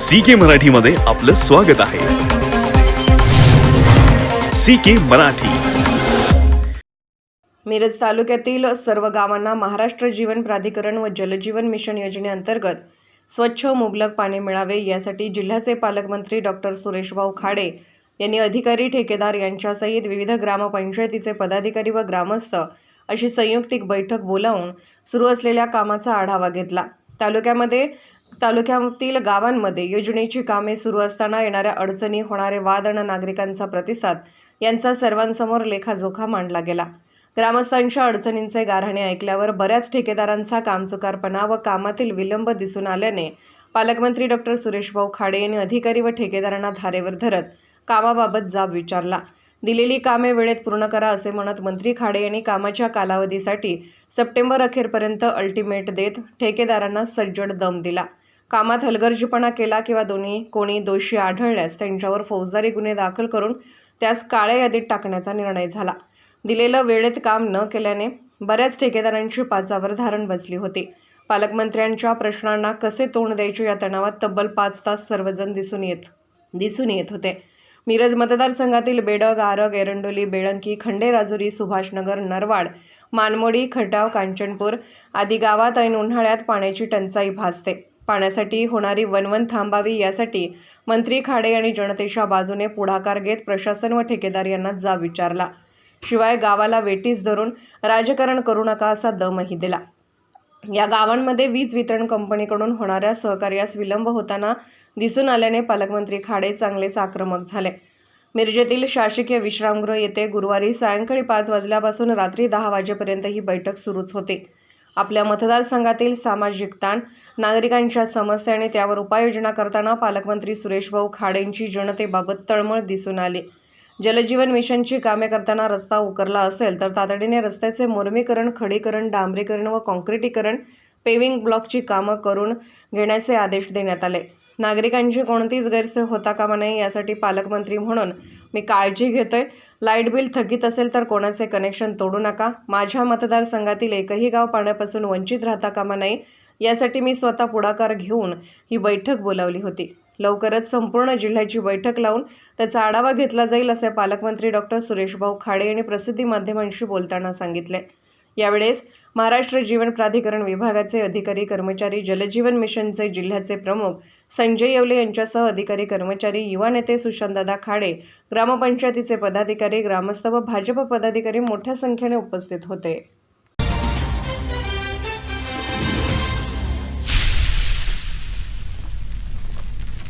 C के मराठीमध्ये आपलं स्वागत आहे. सी के मराठी. मिरज तालुक्यातील सर्व गावांना महाराष्ट्र जीवन प्राधिकरण व जलजीवन मिशन योजनेअंतर्गत स्वच्छ मुबलक पाणी मिळावे यासाठी जिल्ह्याचे पालकमंत्री डॉक्टर सुरेशभाऊ खाडे यांनी अधिकारी ठेकेदार यांच्यासहित विविध ग्रामपंचायतीचे पदाधिकारी व ग्रामस्थ अशी संयुक्तिक बैठक बोलावून सुरू असलेल्या कामाचा आढावा घेतला. तालुक्यामध्ये तालुक्यातील गावांमध्ये योजनेची कामे सुरू असताना येणाऱ्या अडचणी होणारे वाद आणि नागरिकांचा प्रतिसाद यांचा सर्वांसमोर लेखाजोखा मांडला गेला. ग्रामस्थांच्या अडचणींचे गाऱ्हाणे ऐकल्यावर बऱ्याच ठेकेदारांचा कामचुकारपणा व कामातील विलंब दिसून आल्याने पालकमंत्री डॉक्टर सुरेशभाऊ खाडे यांनी अधिकारी व ठेकेदारांना धारेवर धरत कामाबाबत जाब विचारला. दिलेली कामे वेळेत पूर्ण करा असे म्हणत मंत्री खाडे यांनी कामाच्या कालावधीसाठी सप्टेंबर अखेरपर्यंत अल्टिमेट देत ठेकेदारांना सज्जड दम दिला. कामात हलगर्जीपणा केला किंवा दोन्ही कोणी दोषी आढळल्यास त्यांच्यावर फौजदारी गुन्हे दाखल करून त्यास काळ्या यादीत टाकण्याचा निर्णय झाला. दिलेलं वेळेत काम न केल्याने बऱ्याच ठेकेदारांची पाचावर धारण बसली होती. पालकमंत्र्यांच्या प्रश्नांना कसे तोंड द्यायचे या तणावात तब्बल पाच तास सर्वजण दिसून येत दिसून येत होते. मिरज मतदारसंघातील बेडग आरग एरंडोली बेळंकी खंडेराजुरी सुभाषनगर नरवाड मानमोडी खटाव कांचनपूर आदी गावात ऐन उन्हाळ्यात पाण्याची टंचाई भासते. पाण्यासाठी होणारी वनवन थांबावी यासाठी मंत्री खाडे यांनी जनतेच्या बाजूने पुढाकार घेत प्रशासन व ठेकेदार यांना जाब विचारला. शिवाय गावाला वेटीस धरून राजकारण करू नका असा दमही दिला. या गावांमध्ये वीज वितरण कंपनीकडून होणाऱ्या सहकार्यास विलंब होताना दिसून आल्याने पालकमंत्री खाडे चांगलेच आक्रमक झाले. मिरजेतील शासकीय विश्रामगृह येथे गुरुवारी सायंकाळी पाच वाजल्यापासून रात्री दहा वाजेपर्यंत ही बैठक सुरूच होती. आपल्या मतदारसंघातील सामाजिक ताण नागरिकांच्या समस्या आणि त्यावर उपाययोजना करताना पालकमंत्री सुरेशभाऊ खाडेंची जनतेबाबत तळमळ दिसून आली. जलजीवन मिशनची कामे करताना रस्ता उकरला असेल तर तातडीने रस्त्याचे मुरमीकरण खडीकरण डांबरीकरण व कॉन्क्रिटीकरण पेविंग ब्लॉकची कामं करून घेण्याचे आदेश देण्यात आले. नागरिकांची कोणतीच गैरसोय होता कामा नये यासाठी पालकमंत्री म्हणून मी काळजी घेतोय. लाइट बिल थकीत असेल तर कोणाचे कनेक्शन तोडू नका. माझ्या मतदारसंघातील एकही गाव पाण्यापासून वंचित राहता कामा नये. यासाठी मी स्वतः पुढाकार घेऊन ही बैठक बोलावली होती. लवकरच संपूर्ण जिल्ह्याची बैठक लावून त्याचा आढावा घेतला जाईल असे पालकमंत्री डॉक्टर सुरेशभाऊ खाडे यांनी प्रसिद्धी माध्यमांशी बोलताना सांगितले. यावेळेस महाराष्ट्र जीवन प्राधिकरण विभागाचे अधिकारी कर्मचारी जलजीवन मिशनचे जिल्ह्याचे प्रमुख संजय येवले यांच्यासह अधिकारी कर्मचारी युवा नेते सुशांतदादा खाडे ग्रामपंचायतीचे पदाधिकारी ग्रामस्थ व भाजप पदाधिकारी मोठ्या संख्येने उपस्थित होते.